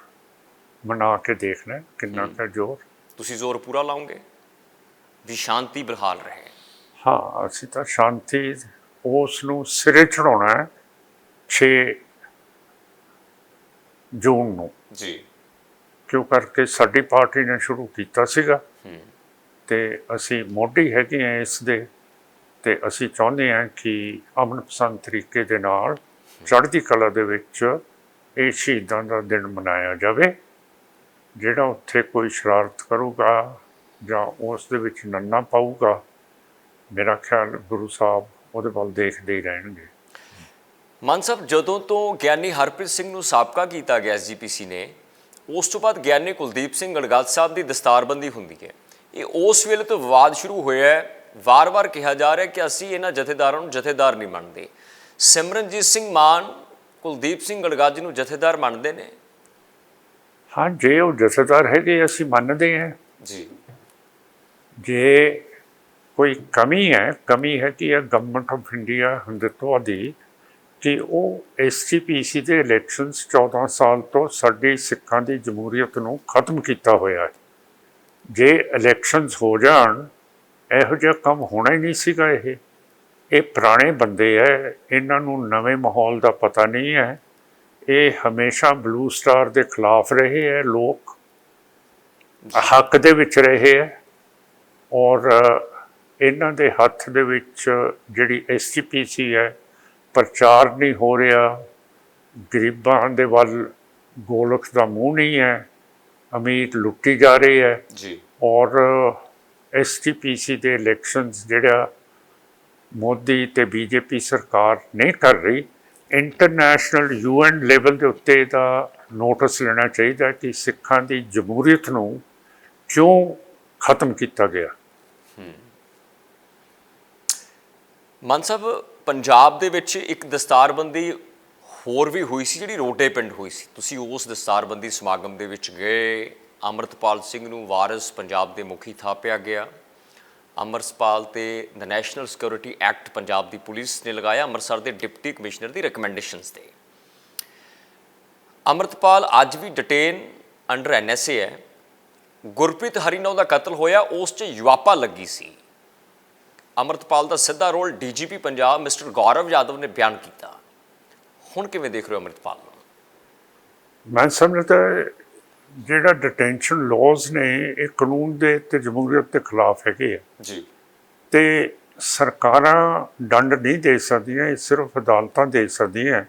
ਮਨਾ ਕੇ ਦੇਖ ਲੈਣ ਕਿੰਨਾ ਕੁ ਜ਼ੋਰ। ਤੁਸੀਂ ਜ਼ੋਰ ਪੂਰਾ ਲਾਉਂਗੇ ਵੀ ਸ਼ਾਂਤੀ ਬਹਾਲ ਰਹੇ। ਹਾਂ ਅਸੀਂ ਤਾਂ ਸ਼ਾਂਤੀ ਉਸ ਨੂੰ ਸਿਰੇ ਚੜਾਉਣਾ ਹੈ 6 ਜੂਨ ਨੂੰ। ਜੀ। ਕਿਉਂ ਕਰਕੇ ਸਾਡੀ ਪਾਰਟੀ ਨੇ ਸ਼ੁਰੂ ਕੀਤਾ ਸੀਗਾ। ਤੇ ਅਸੀਂ ਮੋਢੀ ਹੈਗੇ ਆ ਇਸ ਦੇ ਤੇ ਅਸੀਂ ਚਾਹੁੰਦੇ ਹਾਂ ਕਿ ਅਮਨ ਪਸੰਦ ਤਰੀਕੇ ਦੇ ਨਾਲ ਚੜ੍ਹਦੀ ਕਲਾ ਦੇ ਵਿੱਚ ਇਹ ਸ਼ਹੀਦਾਂ ਦਾ ਦਿਨ ਮਨਾਇਆ ਜਾਵੇ ਜਿਹੜਾ ਉੱਥੇ ਕੋਈ ਸ਼ਰਾਰਤ ਕਰੂਗਾ ਜਾਂ ਉਸ ਦੇ ਵਿੱਚ ਨੰਨਾ ਪਾਊਗਾ। ਮੇਰਾ ਖਿਆਲ ਗੁਰੂ ਸਾਹਿਬ ਉਹਦੇ ਵੱਲ ਦੇਖਦੇ ਹੀ ਰਹਿਣਗੇ। ਮਾਨ ਸਾਹਿਬ ਜਦੋਂ ਤੋਂ ਗਿਆਨੀ ਹਰਪ੍ਰੀਤ ਸਿੰਘ ਨੂੰ ਸਾਬਕਾ ਕੀਤਾ ਗਿਆ ਐਸਜੀਪੀਸੀ ਨੇ ਉਸ ਤੋਂ ਬਾਅਦ ਗਿਆਨੀ ਕੁਲਦੀਪ ਸਿੰਘ ਗੜਗਾਲ ਸਾਹਿਬ ਦੀ ਦਸਤਾਰਬੰਦੀ ਹੁੰਦੀ ਹੈ। ਇਹ ਉਸ ਵੇਲੇ ਤੋਂ ਵਿਵਾਦ ਸ਼ੁਰੂ ਹੋਇਆ ਹੈ। ਵਾਰ-ਵਾਰ ਕਿਹਾ ਜਾ ਰਿਹਾ ਕਿ ਅਸੀਂ ਇਹਨਾਂ ਜਥੇਦਾਰਾਂ ਨੂੰ ਜਥੇਦਾਰ ਨਹੀਂ ਮੰਨਦੇ। ਸਿਮਰਨਜੀਤ ਸਿੰਘ ਮਾਨ ਕੁਲਦੀਪ ਸਿੰਘ ਗੜਗਾਲ ਜੀ ਨੂੰ ਜਥੇਦਾਰ ਮੰਨਦੇ ਨੇ। ਹਾਂ ਜੇ ਉਹ ਜਥੇਦਾਰ ਹੈਗੇ ਅਸੀਂ ਮੰਨਦੇ ਹਾਂ। ਜੀ। ਜੇ ਕੋਈ ਕਮੀ ਹੈ ਕਮੀ ਹੈ ਕਿ ਇਹ ਗਵਰਨਮੈਂਟ ਆਫ ਇੰਡੀਆ ਹਿੰਦੁਤਵਾ ਦੀ ਕਿ ਉਹ ਐਸਟੀਪੀਸੀ ਦੇ ਇਲੈਕਸ਼ਨਸ 14 ਸਾਲ ਤੋਂ ਸਾਡੀ ਸਿੱਖਾਂ ਦੀ ਜਮਹੂਰੀਅਤ ਨੂੰ ਖਤਮ ਕੀਤਾ ਹੋਇਆ ਹੈ। ਜੇ ਇਲੈਕਸ਼ਨਸ ਹੋ ਜਾਣ, ਇਹੋ ਜਿਹਾ ਕੰਮ ਹੋਣਾ ਹੀ ਨਹੀਂ ਸੀਗਾ ਇਹ। ਇਹ ਪੁਰਾਣੇ ਬੰਦੇ ਹੈ ਇਹਨਾਂ ਨੂੰ ਨਵੇਂ ਮਾਹੌਲ ਦਾ ਪਤਾ ਨਹੀਂ ਹੈ ਇਹ ਹਮੇਸ਼ਾ ਬਲੂ ਸਟਾਰ ਦੇ ਖਿਲਾਫ ਰਹੇ ਹੈ ਲੋਕ ਹੱਕ ਦੇ ਵਿੱਚ ਰਹੇ ਹੈ ਔਰ ਇਹਨਾਂ ਦੇ ਹੱਥ ਦੇ ਵਿੱਚ ਜਿਹੜੀ ਐਸਜੀਪੀਸੀ ਹੈ ਪ੍ਰਚਾਰ ਨਹੀਂ ਹੋ ਰਿਹਾ। ਗਰੀਬਾਂ ਦੇ ਵੱਲ ਗੋਲਕ ਦਾ ਮੂੰਹ ਨਹੀਂ ਹੈ। ਅਮੀਰ ਲੁੱਟੀ ਜਾ ਰਹੇ ਹੈ। ਜੀ। ਔਰ ਐਸਟੀਪੀਸੀ ਦੇ ਇਲੈਕਸ਼ਨਸ ਜਿਹੜਾ ਮੋਦੀ ਤੇ ਬੀਜੇਪੀ ਸਰਕਾਰ ਨਹੀਂ ਕਰ ਰਹੀ ਇੰਟਰਨੈਸ਼ਨਲ ਯੂਐਨ ਲੈਵਲ ਦੇ ਉੱਤੇ ਦਾ ਨੋਟਿਸ ਲੈਣਾ ਚਾਹੀਦਾ ਕਿ ਸਿੱਖਾਂ ਦੀ ਜਮਹੂਰੀਅਤ ਨੂੰ ਕਿਉਂ ਖਤਮ ਕੀਤਾ ਗਿਆ। ਮਾਨ ਸਾਹਿਬ ਪੰਜਾਬ ਦੇ ਵਿੱਚ ਇੱਕ ਦਸਤਾਰਬੰਦੀ ਹੋਰ ਵੀ ਹੋਈ ਸੀ ਜਿਹੜੀ ਰੋਡੇ ਪਿੰਡ ਹੋਈ ਸੀ। ਤੁਸੀਂ ਉਸ ਦਸਤਾਰਬੰਦੀ ਸਮਾਗਮ ਦੇ ਵਿੱਚ ਗਏ। ਅਮਰਤਪਾਲ ਸਿੰਘ ਨੂੰ ਵਾਰਿਸ ਪੰਜਾਬ ਦੇ ਮੁਖੀ ਥਾਪਿਆ ਗਿਆ। ਅਮਰਸਪਾਲ ਤੇ the national security act Punjab the police ਨੇ ਲਗਾਇਆ। ਅੰਮ੍ਰਿਤਸਰ ਦੇ ਡਿਪਟੀ ਕਮਿਸ਼ਨਰ ਦੀ ਰეკਮੈਂਡੇਸ਼ਨਸ ਤੇ। ਅਮਰਤਪਾਲ ਅੱਜ ਵੀ ਡਿਟੇਨ ਅੰਡਰ ਐਨਐਸਏ ਹੈ। ਗੁਰਪ੍ਰੀਤ ਹਰੀਨੌ ਦਾ ਕਤਲ ਹੋਇਆ। ਉਸ 'ਚ ਯੁਆਪਾ ਲੱਗੀ ਸੀ। ਅਮਰਤਪਾਲ ਦਾ ਸਿੱਧਾ role DGP Punjab mister Gaurav Yadav ਨੇ ਬਿਆਨ ਕੀਤਾ। ਹੁਣ ਕਿਵੇਂ ਦੇਖ ਰਹੇ ਹੋ ਅਮਰਤਪਾਲ ਨੂੰ? ਮੈਂ ਸਮਝਦਾ ਜਿਹੜਾ ਡਿਟੈਂਸ਼ਨ ਲਾਜ਼ ਨੇ ਇਹ ਕਾਨੂੰਨ ਦੇ ਤੇ ਜਮਹੂਰੀਅਤ ਦੇ ਖਿਲਾਫ ਹੈਗੇ ਆ। ਜੀ। ਤੇ ਸਰਕਾਰਾਂ ਦੰਡ ਨਹੀਂ ਦੇ ਸਕਦੀਆਂ ਇਹ ਸਿਰਫ ਅਦਾਲਤਾਂ ਦੇ ਸਕਦੀਆਂ।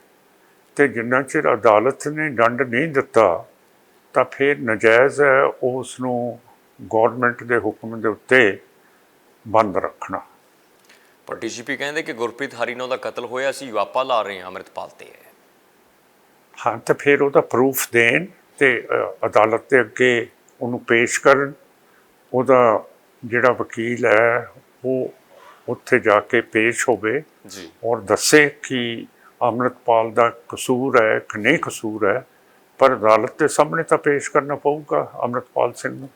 ਤੇ ਜਿੰਨਾ ਚਿਰ ਅਦਾਲਤ ਨੇ ਦੰਡ ਨਹੀਂ ਦਿੱਤਾ ਤਾਂ ਫਿਰ ਨਜਾਇਜ਼ ਹੈ ਉਸ ਨੂੰ ਗਵਰਨਮੈਂਟ ਦੇ ਹੁਕਮ ਦੇ ਉੱਤੇ ਬੰਦ ਰੱਖਣਾ। ਪਰ ਡੀਜੀਪੀ ਕਹਿੰਦੇ ਕਿ ਗੁਰਪ੍ਰੀਤ ਹਰੀਨੌ ਦਾ ਕਤਲ ਹੋਇਆ ਸੀ ਯੁਆਪਾ ਲਾ ਰਹੇ ਹਾਂ ਅਮਰਤਪਾਲ ਤੇ। ਹਾਂ ਤੇ ਫਿਰ ਉਹਦਾ ਪ੍ਰੂਫ ਦੇਣ ਤੇ ਅਦਾਲਤ ਦੇ ਅੱਗੇ ਉਹਨੂੰ ਪੇਸ਼ ਕਰਨ। ਉਹਦਾ ਜਿਹੜਾ ਵਕੀਲ ਹੈ ਉਹ ਉੱਥੇ ਜਾ ਕੇ ਪੇਸ਼ ਹੋਵੇ ਜੀ। ਔਰ ਦੱਸੇ ਕਿ ਅੰਮ੍ਰਿਤਪਾਲ ਦਾ ਕਸੂਰ ਹੈ ਕਿ ਨਹੀਂ ਕਸੂਰ ਹੈ ਪਰ ਅਦਾਲਤ ਦੇ ਸਾਹਮਣੇ ਤਾਂ ਪੇਸ਼ ਕਰਨਾ ਪਊਗਾ ਅੰਮ੍ਰਿਤਪਾਲ ਸਿੰਘ ਨੂੰ।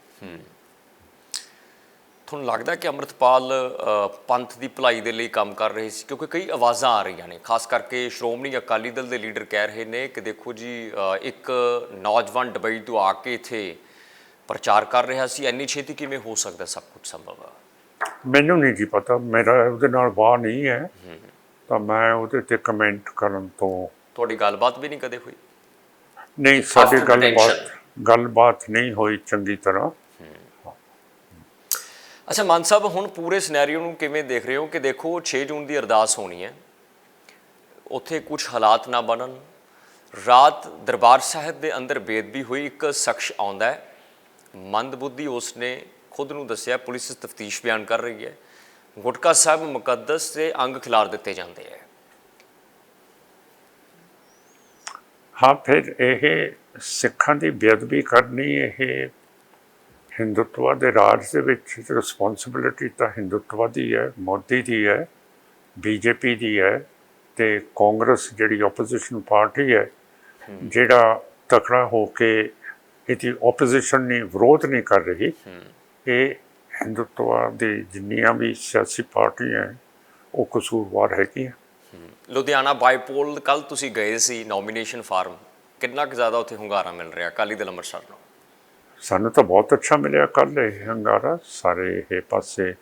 ਤੁਹਾਨੂੰ ਲੱਗਦਾ ਕਿ ਅਮਰਤਪਾਲ ਪੰਥ ਦੀ ਭਲਾਈ ਦੇ ਲਈ ਕੰਮ ਕਰ ਰਹੇ ਸੀ? ਕਿਉਂਕਿ ਕਈ ਆਵਾਜ਼ਾਂ ਆ ਰਹੀਆਂ ਨੇ। ਖਾਸ ਕਰਕੇ ਸ਼੍ਰੋਮਣੀ ਅਕਾਲੀ ਦਲ ਦੇ ਲੀਡਰ ਕਹਿ ਰਹੇ ਨੇ ਕਿ ਦੇਖੋ ਜੀ ਇੱਕ ਨੌਜਵਾਨ ਦੁਬਈ ਤੋਂ ਆ ਕੇ ਇੱਥੇ ਪ੍ਰਚਾਰ ਕਰ ਰਿਹਾ ਸੀ। ਇੰਨੀ ਛੇਤੀ ਕਿਵੇਂ ਹੋ ਸਕਦਾ ਸਭ ਕੁਝ ਸੰਭਵ? ਆ ਮੈਨੂੰ ਨਹੀਂ ਜੀ ਪਤਾ। ਮੇਰਾ ਉਹਦੇ ਨਾਲ ਵਾਹ ਨਹੀਂ ਹੈ। ਤਾਂ ਮੈਂ ਉਹਦੇ ਤੇ ਕਮੈਂਟ ਕਰਨ ਤੋਂ ਤੁਹਾਡੀ ਗੱਲਬਾਤ ਵੀ ਨਹੀਂ ਕਦੇ ਹੋਈ? ਨਹੀਂ ਸਾਡੀ ਗੱਲਬਾਤ. ਗੱਲਬਾਤ ਨਹੀਂ ਹੋਈ ਚੰਗੀ ਤਰ੍ਹਾਂ। ਅੱਛਾ, ਮਾਨ ਸਾਹਿਬ, ਹੁਣ ਪੂਰੇ ਸਿਨੈਰੀਓ ਨੂੰ ਕਿਵੇਂ ਦੇਖ ਰਹੇ ਹੋ ਕਿ ਦੇਖੋ 6 ਜੂਨ ਦੀ ਅਰਦਾਸ ਹੋਣੀ ਹੈ। ਉੱਥੇ ਕੁਝ ਹਾਲਾਤ ਨਾ ਬਣਨ। ਰਾਤ ਦਰਬਾਰ ਸਾਹਿਬ ਦੇ ਅੰਦਰ ਬੇਦਬੀ ਹੋਈ, ਇੱਕ ਸ਼ਖਸ ਆਉਂਦਾ ਹੈ। ਮੰਦਬੁੱਧੀ ਉਸਨੇ ਖੁਦ ਨੂੰ ਦੱਸਿਆ, ਪੁਲਿਸ ਤਫਤੀਸ਼ ਬਿਆਨ ਕਰ ਰਹੀ ਹੈ। ਗੁਟਕਾ ਸਾਹਿਬ ਮੁਕੱਦਸ ਦੇ ਅੰਗ ਖਿਲਾਰ ਦਿੱਤੇ ਜਾਂਦੇ ਹੈ। ਹਾਂ, ਫਿਰ ਇਹ ਸਿੱਖਾਂ ਦੀ ਬੇਅਦਬੀ ਕਰਨੀ, ਇਹ ਹਿੰਦੁੱਤਵਾ ਦੇ ਰਾਜ ਦੇ ਵਿੱਚ ਰਿਸਪੌਂਸਿਬਿਲਿਟੀ ਤਾਂ ਹਿੰਦੁੱਤਵਾ ਦੀ ਹੈ ਮੋਦੀ ਦੀ ਹੈ ਬੀਜੇਪੀ ਦੀ ਹੈ ਤੇ ਕਾਂਗਰਸ ਜਿਹੜੀ ਆਪੋਜੀਸ਼ਨ ਪਾਰਟੀ ਹੈ ਜਿਹੜਾ ਤਕੜਾ ਹੋ ਕੇ ਇਹਦੀ ਆਪੋਜੀਸ਼ਨ ਨਹੀਂ ਵਿਰੋਧ ਨਹੀਂ ਕਰ ਰਹੀ ਇਹ ਹਿੰਦੁੱਤਵਾ ਦੀ ਜਿੰਨੀਆਂ ਵੀ ਸਿਆਸੀ ਪਾਰਟੀਆਂ ਹੈ, ਉਹ ਕਸੂਰਵਾਰ ਹੈਗੀਆਂ। ਲੁਧਿਆਣਾ ਬਾਈਪੋਲ ਕੱਲ ਤੁਸੀਂ ਗਏ ਸੀ ਨੋਮੀਨੇਸ਼ਨ ਫਾਰਮ ਕਿੰਨਾ ਕੁ ਜ਼ਿਆਦਾ ਉੱਥੇ ਹੁੰਗਾਰਾ ਮਿਲ ਰਿਹਾ? ਅਕਾਲੀ ਦਲ ਅੰਮ੍ਰਿਤਸਰ ਨੂੰ। ਸਾਨੂੰ ਤਾਂ ਬਹੁਤ ਅੱਛਾ ਮਿਲਿਆ ਕੱਲ ਇਹ ਹੰਗਾਰਾ। ਸਾਰੇ ਇਹ ਪਾਸੇ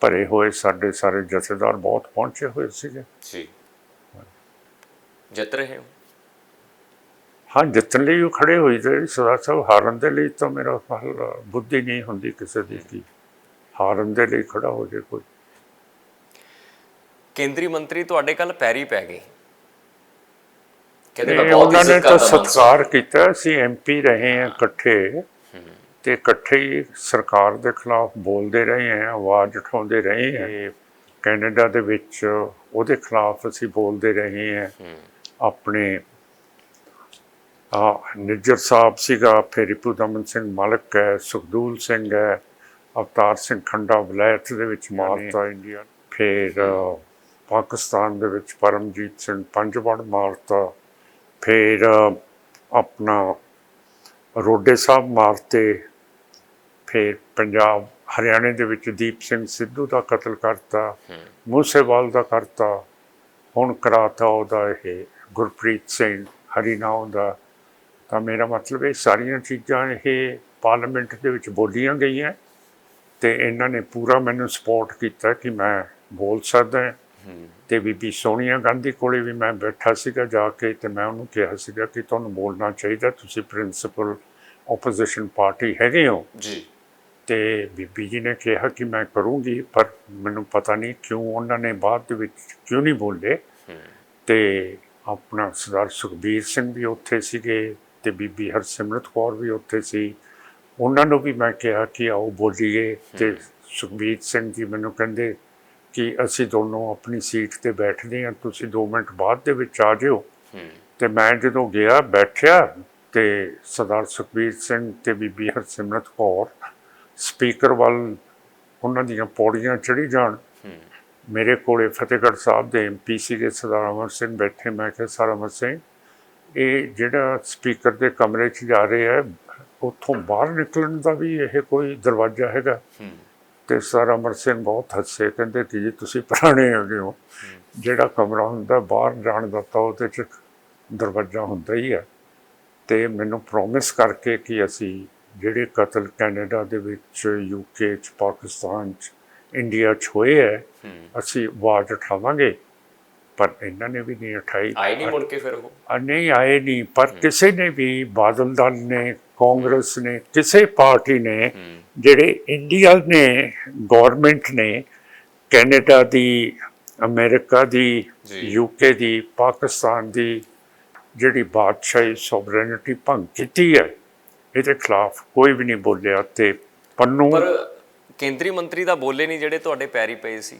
ਭਰੇ ਹੋਏ ਸਾਡੇ ਸਾਰੇ ਜਥੇਦਾਰ ਬਹੁਤ ਪਹੁੰਚੇ ਹੋਏ ਸੀਗੇ। ਜੀ। ਜਿੱਤ ਰਹੇ ਹੋ? ਹਾਂ ਜਿੱਤਣ ਲਈ ਉਹ ਖੜੇ ਹੋਈ ਤੇ ਸਰਦਾਰ ਸਾਹਿਬ ਹਾਰਨ ਦੇ ਲਈ ਤਾਂ ਮੇਰਾ ਖਿਆਲ ਬੁੱਧੀ ਨਹੀਂ ਹੁੰਦੀ ਕਿਸੇ ਦੀ ਕਿ ਹਾਰਨ ਦੇ ਲਈ ਖੜਾ ਹੋ ਜੇ ਕੋਈ। ਕੇਂਦਰੀ ਮੰਤਰੀ ਤੁਹਾਡੇ ਕੱਲ ਪੈਰੀ ਪੈ ਗਏ। ਕਹਿੰਦੇ ਮੈਂ ਬਹੁਤ ਉਹਨਾਂ ਨੇ ਤਾਂ ਸਤਿਕਾਰ ਕੀਤਾ ਅਸੀਂ ਐਮਪੀ ਰਹੇ ਹਾਂ ਇਕੱਠੇ। ਤੇ ਇਕੱਠੇ ਹੀ ਸਰਕਾਰ ਦੇ ਖਿਲਾਫ ਬੋਲਦੇ ਰਹੇ ਹਾਂ ਆਵਾਜ਼ ਉਠਾਉਂਦੇ ਰਹੇ ਹਾਂ। ਕੈਨੇਡਾ ਦੇ ਵਿੱਚ ਉਹਦੇ ਖਿਲਾਫ ਅਸੀਂ ਬੋਲਦੇ ਰਹੇ ਹਾਂ। ਆਪਣੇ ਆ ਨਿੱਜਰ ਸਾਹਿਬ ਸੀਗਾ ਫਿਰ ਰਿਪੂ ਦਮਨ ਸਿੰਘ ਮਲਕ ਹੈ ਸੁਖਦੂਲ ਸਿੰਘ ਹੈ ਅਵਤਾਰ ਸਿੰਘ ਖੰਡਾ ਵਲਾਇਤ ਦੇ ਵਿੱਚ ਮਾਰਤਾ ਇੰਡੀਆ। ਫਿਰ ਪਾਕਿਸਤਾਨ ਦੇ ਵਿੱਚ ਪਰਮਜੀਤ ਸਿੰਘ ਪੰਜਵੜ ਮਾਰਤਾ। ਫਿਰ ਆਪਣਾ ਰੋਡੇ ਸਾਹਿਬ ਮਾਰਤੇ। ਫਿਰ ਪੰਜਾਬ, ਹਰਿਆਣੇ ਦੇ ਵਿੱਚ ਦੀਪ ਸਿੰਘ ਸਿੱਧੂ ਦਾ ਕਤਲ ਕਰਤਾ, ਮੂਸੇਵਾਲ ਦਾ ਕਰਤਾ, ਹੁਣ ਕਰਾਤਾ ਉਹਦਾ ਇਹ ਗੁਰਪ੍ਰੀਤ ਸਿੰਘ ਹਰੀਨਾਉ ਦਾ। ਤਾਂ ਮੇਰਾ ਮਤਲਬ ਇਹ ਸਾਰੀਆਂ ਚੀਜ਼ਾਂ ਇਹ ਪਾਰਲੀਮੈਂਟ ਦੇ ਵਿੱਚ ਬੋਲੀਆਂ ਗਈਆਂ ਤੇ ਇਹਨਾਂ ਨੇ ਪੂਰਾ ਮੈਨੂੰ ਸਪੋਰਟ ਕੀਤਾ ਕਿ ਮੈਂ ਬੋਲ ਸਕਦਾ ਹਾਂ। ਤੇ ਬੀਬੀ ਸੋਨੀਆ ਗਾਂਧੀ ਕੋਲੇ ਵੀ ਮੈਂ ਬੈਠਾ ਸੀਗਾ ਜਾ ਕੇ ਤੇ ਮੈਂ ਉਹਨੂੰ ਕਿਹਾ ਸੀਗਾ ਕਿ ਤੁਹਾਨੂੰ ਬੋਲਣਾ ਚਾਹੀਦਾ, ਤੁਸੀਂ ਪ੍ਰਿੰਸੀਪਲ ਆਪੋਜੀਸ਼ਨ ਪਾਰਟੀ ਹੈਗੇ ਹੋ। ਜੀ। ਤੇ ਬੀਬੀ ਜੀ ਨੇ ਕਿਹਾ ਕਿ ਮੈਂ ਕਰੂੰਗੀ ਪਰ ਮੈਨੂੰ ਪਤਾ ਨਹੀਂ ਕਿਉਂ ਉਹਨਾਂ ਨੇ ਬਾਅਦ ਦੇ ਵਿੱਚ ਕਿਉਂ ਨਹੀਂ ਬੋਲੇ। ਤੇ ਆਪਣਾ ਸਰਦਾਰ ਸੁਖਬੀਰ ਸਿੰਘ ਵੀ ਉੱਥੇ ਸੀਗੇ ਤੇ ਬੀਬੀ ਹਰਸਿਮਰਤ ਕੌਰ ਵੀ ਉੱਥੇ ਸੀ। ਉਹਨਾਂ ਨੂੰ ਵੀ ਮੈਂ ਕਿਹਾ ਕਿ ਆਓ ਬੋਲੀਏ ਤੇ ਸੁਖਬੀਰ ਸਿੰਘ ਜੀ ਮੈਨੂੰ ਕਹਿੰਦੇ ਕਿ ਅਸੀਂ ਦੋਨੋਂ ਆਪਣੀ ਸੀਟ ਤੇ ਬੈਠਦੇ ਹਾਂ ਤੁਸੀਂ 2 ਮਿੰਟ ਬਾਅਦ ਦੇ ਵਿੱਚ ਆ ਜਿਓ। ਤੇ ਮੈਂ ਜਦੋਂ ਗਿਆ ਬੈਠਿਆ ਤੇ ਸਰਦਾਰ ਸੁਖਬੀਰ ਸਿੰਘ ਤੇ ਬੀਬੀ ਹਰਸਿਮਰਤ ਕੌਰ ਸਪੀਕਰ ਵੱਲ ਉਹਨਾਂ ਦੀਆਂ ਪੌੜੀਆਂ ਚੜੀ ਜਾਣ। ਮੇਰੇ ਕੋਲੇ ਫਤਿਹਗੜ੍ਹ ਸਾਹਿਬ ਦੇ ਐਮਪੀ ਸੀਗੇ ਸਰਦਾਰ ਅਮਰ ਸਿੰਘ ਬੈਠੇ। ਮੈਂ ਕਿਹਾ ਸਰ ਅਮਰ ਸਿੰਘ ਇਹ ਜਿਹੜਾ ਸਪੀਕਰ ਦੇ ਕਮਰੇ 'ਚ ਜਾ ਰਹੇ ਹੈ ਉੱਥੋਂ ਬਾਹਰ ਨਿਕਲਣ ਦਾ ਵੀ ਇਹ ਕੋਈ ਦਰਵਾਜ਼ਾ ਹੈਗਾ? ਤੇ ਸਰ ਅਮਰ ਸਿੰਘ ਬਹੁਤ ਹੱਸੇ ਕਹਿੰਦੇ ਕਿ ਜੀ ਤੁਸੀਂ ਪੁਰਾਣੇ ਹੈਗੇ ਹੋ। ਜਿਹੜਾ ਕਮਰਾ ਹੁੰਦਾ ਬਾਹਰ ਜਾਣ ਦਾ ਤਾਂ ਉਹਦੇ 'ਚ ਦਰਵਾਜ਼ਾ ਹੁੰਦਾ ਹੀ ਹੈ। ਤੇ ਮੈਨੂੰ ਪ੍ਰੋਮਿਸ ਕਰਕੇ ਕਿ ਅਸੀਂ ਜਿਹੜੇ ਕਤਲ ਕੈਨੇਡਾ ਦੇ ਵਿੱਚ ਯੂਕੇ 'ਚ ਪਾਕਿਸਤਾਨ 'ਚ ਇੰਡੀਆ 'ਚ ਹੋਏ ਹੈ। ਅਸੀਂ ਆਵਾਜ਼ ਉਠਾਵਾਂਗੇ। ਪਰ ਇਹਨਾਂ ਨੇ ਵੀ ਨਹੀਂ ਉਠਾਈ। ਆਏ ਨਹੀਂ ਮੁੜ ਕੇ ਫਿਰ ਉਹ? ਨਹੀਂ ਆਏ ਨਹੀਂ। ਪਰ ਕਿਸੇ ਨੇ ਵੀ ਬਾਦਲ ਦਲ ਨੇ ਕਾਂਗਰਸ ਨੇ ਕਿਸੇ ਪਾਰਟੀ ਨੇ ਜਿਹੜੇ ਇੰਡੀਆ ਨੇ ਗਵਰਨਮੈਂਟ ਨੇ ਕੈਨੇਡਾ ਦੀ ਅਮਰੀਕਾ ਦੀ। ਯੂਕੇ ਦੀ ਪਾਕਿਸਤਾਨ ਦੀ ਜਿਹੜੀ ਬਾਦਸ਼ਾਹੀ ਸੋਵਰੇਨਿਟੀ ਭੰਗ ਕੀਤੀ ਹੈ ਇਹਦੇ ਖਿਲਾਫ ਕੋਈ ਵੀ ਨਹੀਂ ਬੋਲਿਆ ਤੇ ਪੰਨੂ ਪਰ ਕੇਂਦਰੀ ਮੰਤਰੀ ਦਾ ਬੋਲੇ ਨਹੀਂ ਜਿਹੜੇ ਤੁਹਾਡੇ ਪੈਰੀ ਪਏ ਸੀ।